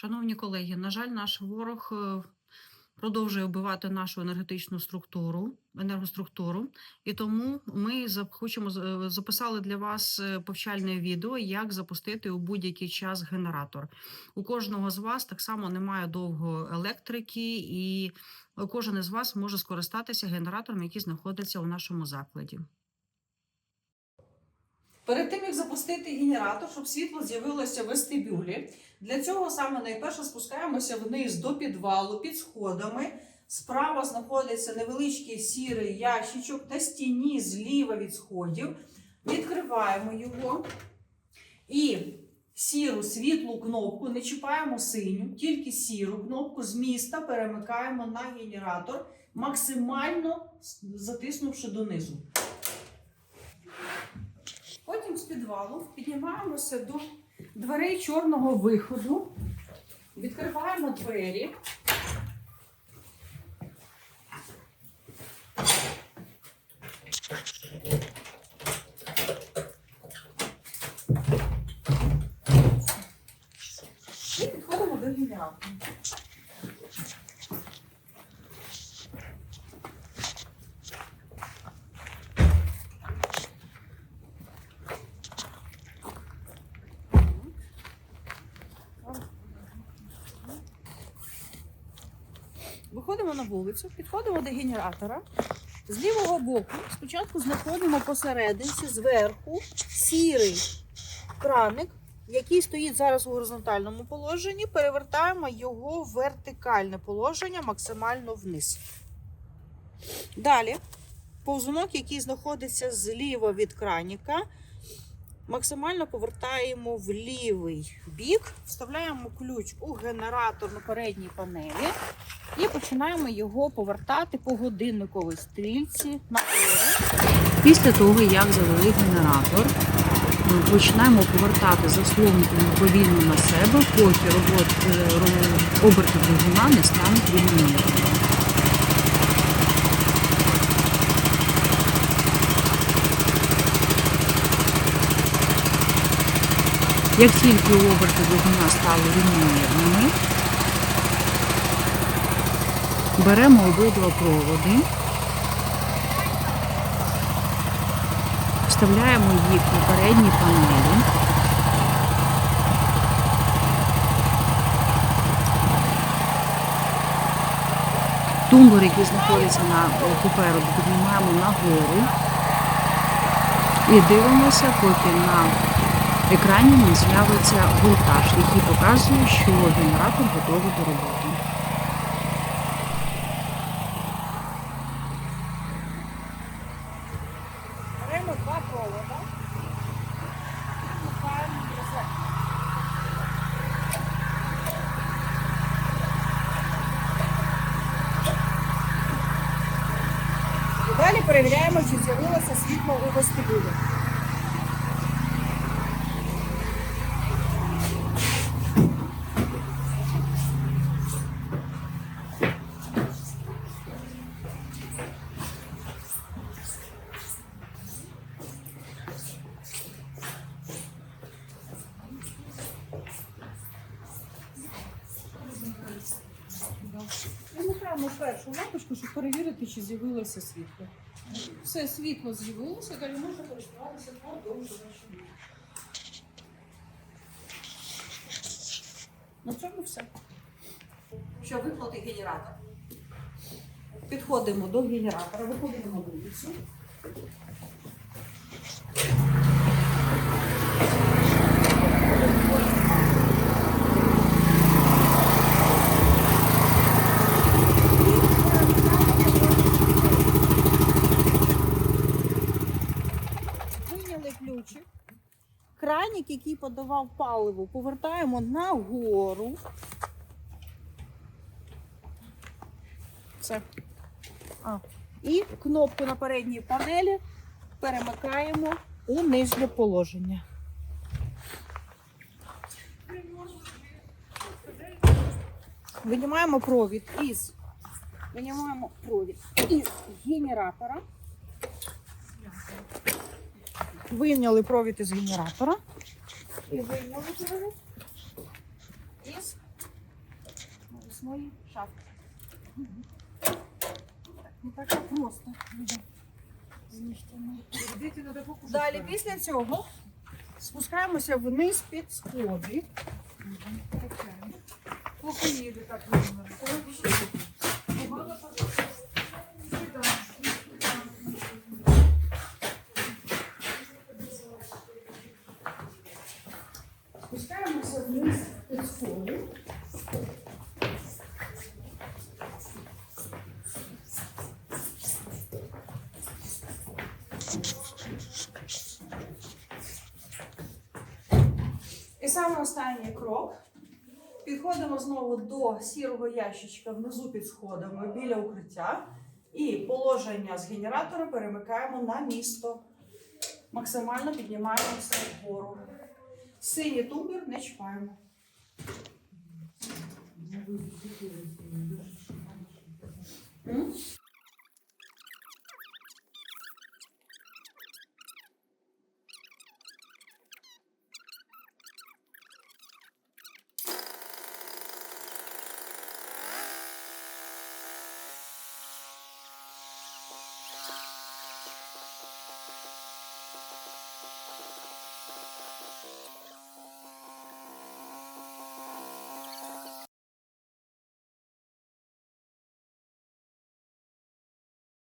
Шановні колеги, на жаль, наш ворог е, продовжує вбивати нашу енергетичну структуру, енергоструктуру, і тому ми хочемо е, записали для вас е, повчальне відео, як запустити у будь-який час генератор. У кожного з вас так само немає довго електрики, і кожен із вас може скористатися генератором, який знаходиться у нашому закладі. Перед тим як запустити генератор, щоб світло з'явилося в вестибюлі, для цього саме найперше спускаємося вниз до підвалу під сходами. Справа знаходиться невеличкий сірий ящичок на стіні зліва від сходів. Відкриваємо його і сіру світлу кнопку, не чіпаємо синю, тільки сіру кнопку з міста перемикаємо на генератор, максимально затиснувши донизу. Потім з підвалу піднімаємося до дверей чорного виходу, відкриваємо двері. І підходимо до генератора. Виходимо на вулицю, підходимо до генератора. З лівого боку спочатку знаходимо посерединці зверху сірий краник, який стоїть зараз у горизонтальному положенні. Перевертаємо його в вертикальне положення максимально вниз. Далі повзунок, який знаходиться зліва від краніка, максимально повертаємо в лівий бік, вставляємо ключ у генератор на передній панелі. І починаємо його повертати по годинниковій стрільці нагору. Після того, як завели генератор, починаємо повертати заслонку повільно на себе, поки е, оберти двигуна не стануть рівномірними. Як тільки оберти двигуна стали рівномірними, беремо обидва проводи, вставляємо їх на передні панелі. Тумблер, який знаходиться на попереду, піднімаємо нагору і дивимося, поки на екрані не з'явиться волтаж, який показує, що генератор готовий до роботи. Беремо два провода. і вмикаємо в розетку. І далі перевіряємо, чи з'явилося світло у вестибюлі. Вимикаємо першу лампочку, щоб перевірити, чи з'явилося світло. Все світло з'явилося, далі можна користуватися продовжувачем. На цьому все. Що виплати генератор? Підходимо до генератора, виходимо на вулицю. Який подавав паливо, повертаємо нагору. Все. А. І кнопку на передній панелі перемикаємо у нижнє положення. Винімаємо провід із винімаємо провід із генератора. Вийняли провід із генератора. І вийняли із свої шапки. Не так просто. буде. Далі, після цього спускаємося вниз під сходи. Поки їде так видно. Останній крок. Підходимо знову до сірого ящичка внизу під сходами біля укриття. І положення з генератора перемикаємо на місто. Максимально піднімаємося вгору. Синій тумблер не чіпаємо. М?